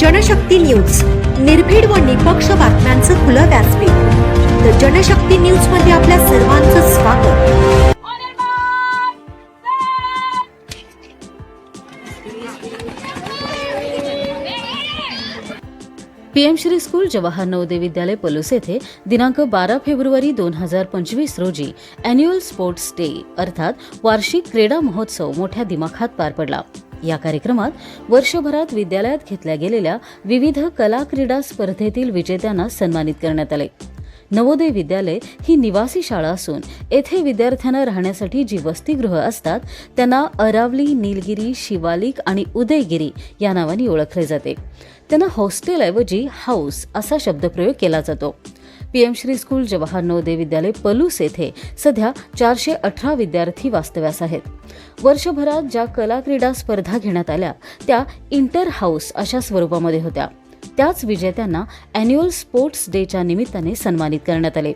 Janshakti news. निर्भीड व निपक्ष बातम्यांचं खुलं व्यासपीठ. तर जनशक्ती न्यूजमध्ये आपल्या सर्वांचं स्वागत. पीएम श्री स्कूल जवाहर नवोदय विद्यालय पलूस येथे दिनांक बारा फेब्रुवारी दोन हजार पंचवीस रोजी अॅन्युअल स्पोर्ट्स डे अर्थात वार्षिक क्रीडा महोत्सव मोठ्या दिमाखात पार पडला. या कार्यक्रमात वर्षभरात विद्यालयात घेतल्या गेलेल्या विविध कला क्रीडा स्पर्धेतील विजेत्यांना सन्मानित करण्यात आले. नवोदय विद्यालय ही निवासी शाळा असून येथे विद्यार्थ्यांना राहण्यासाठी जी वसतिगृह असतात त्यांना अरावली नीलगिरी शिवालिक आणि उदयगिरी या नावाने ओळखले जाते. त्यांना हॉस्टेलऐवजी हाऊस असा शब्दप्रयोग केला जातो. पीएम श्री स्कूल जवाहर नवोदय विद्यालय पलूस येथे सध्या चारशे अठरा विद्यार्थी वास्तव्यास आहेत. वर्षभरात ज्या कला क्रीडा स्पर्धा घेण्यात आल्या त्या इंटर हाऊस अशा स्वरूपामध्ये होत्या. त्याच विजेत्यांना अॅन्युअल स्पोर्ट्स डेच्या निमित्ताने सन्मानित करण्यात आले.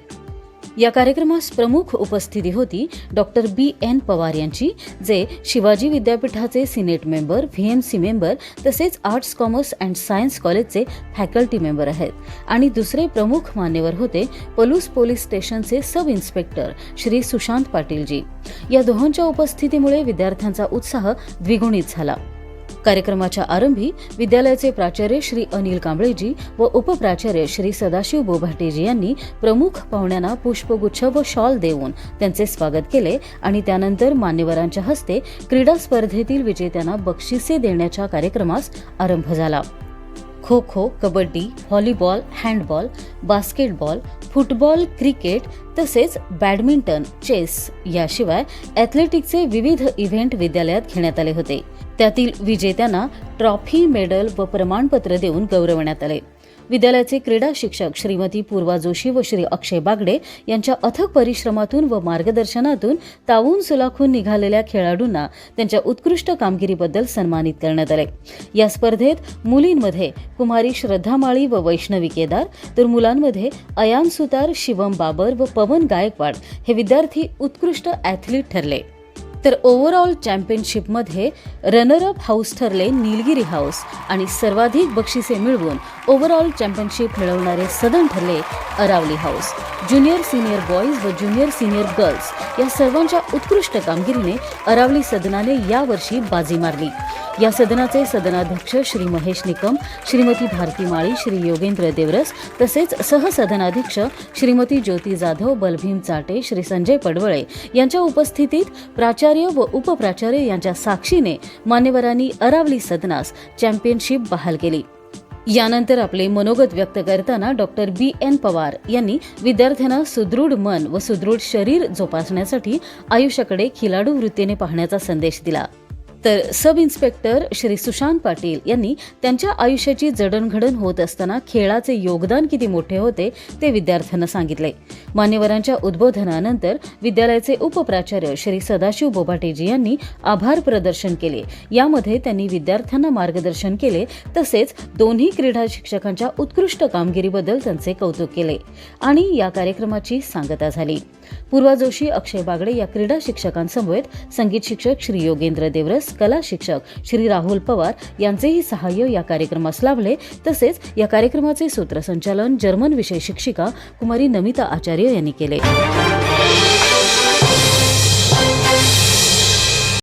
या कार्यक्रमास प्रमुख उपस्थिती होती डॉक्टर बी एन पवार यांची जे शिवाजी विद्यापीठाचे senate member V M C member तसेच आर्ट्स कॉमर्स अँड सायन्स कॉलेजचे फॅकल्टी मेंबर आहेत. आणि दुसरे प्रमुख मान्यवर होते पलूस पोलीस स्टेशनचे सब इन्स्पेक्टर श्री सुशांत पाटीलजी. या दोहोंच्या उपस्थितीमुळे विद्यार्थ्यांचा उत्साह द्विगुणित झाला. कार्यक्रमाच्या आरंभी विद्यालयाचे प्राचार्य श्री अनिल कांबळेजी व उपप्राचार्य श्री सदाशिव बोभाटेजी यांनी प्रमुख पाहुण्यांना पुष्पगुच्छ व शॉल देऊन त्यांचे स्वागत केले आणि त्यानंतर मान्यवरांच्या हस्ते क्रीडा स्पर्धेतील विजेत्यांना बक्षिसे देण्याच्या कार्यक्रमास आरंभ झाला. Kho kho kabaddi volleyball handball basketball football cricket तसेच बॅडमिंटन चेस याशिवाय ॲथलेटिकचे विविध इव्हेंट विद्यालयात घेण्यात आले होते. त्यातील विजेत्यांना ट्रॉफी मेडल व प्रमाणपत्र देऊन गौरवण्यात आले. विद्यालयाचे क्रीडा शिक्षक श्रीमती पूर्वा जोशी व श्री अक्षय बागडे यांच्या अथक परिश्रमातून व मार्गदर्शनातून तावून सुलाखून निघालेल्या खेळाडूंना त्यांच्या उत्कृष्ट कामगिरीबद्दल सन्मानित करण्यात आले. या स्पर्धेत मुलींमध्ये कुमारी श्रद्धा माळी व वैष्णवी केदार तर मुलांमध्ये अयान सुतार शिवम बाबर व पवन गायकवाड हे विद्यार्थी उत्कृष्ट ॲथलीट ठरले. तर ओव्हरऑल चॅम्पियनशिपमध्ये रनरअप हाऊस ठरले निलगिरी हाऊस आणि सर्वाधिक बक्षिसे मिळवून ओव्हरऑल चॅम्पियनशिप मिळवणारे सदन ठरले Aravali house junior senior boys व ज्युनियर सिनियर गर्ल्स या सर्वांच्या उत्कृष्ट कामगिरीने अरावली सदनाने यावर्षी बाजी मारली. या सदनाचे सदनाध्यक्ष श्री महेश निकम श्रीमती भारती माळी श्री योगेंद्र देवरस तसेच सहसदनाध्यक्ष श्रीमती ज्योती जाधव बलभीम चाटे श्री संजय पडवळे यांच्या उपस्थितीत प्राचार्य व उपप्राचार्य यांच्या साक्षीने मान्यवरांनी अरावली सदनास चॅम्पियनशिप बहाल केली. यानंतर आपले मनोगत व्यक्त करताना डॉक्टर बी एन पवार यांनी विद्यार्थ्यांना सुदृढ मन व सुदृढ शरीर जोपासण्यासाठी आयुष्याकडे खिलाडू वृत्तीने पाहण्याचा संदेश दिला. तर सब इन्स्पेक्टर श्री सुशांत पाटील यांनी त्यांच्या आयुष्याची जडणघडण होत असताना खेळाचे योगदान किती मोठे होते ते विद्यार्थ्यांना सांगितले. मान्यवरांच्या उद्बोधनानंतर विद्यालयाचे उपप्राचार्य श्री सदाशिव बोभाटेजी यांनी आभार प्रदर्शन केले. यामध्ये त्यांनी विद्यार्थ्यांना मार्गदर्शन केले तसेच दोन्ही क्रीडा शिक्षकांच्या उत्कृष्ट कामगिरीबद्दल त्यांचे कौतुक केले आणि या कार्यक्रमाची सांगता झाली. पूर्वा जोशी अक्षय बागडे या क्रीडा शिक्षकांसमवेत संगीत शिक्षक श्री योगेंद्र देवरस कला शिक्षक श्री राहुल पवार यांचेही सहाय्य या कार्यक्रमास लाभले. तसेच या कार्यक्रमाचे सूत्रसंचालन जर्मन विषय शिक्षिका कुमारी नमिता आचार्य यांनी केले.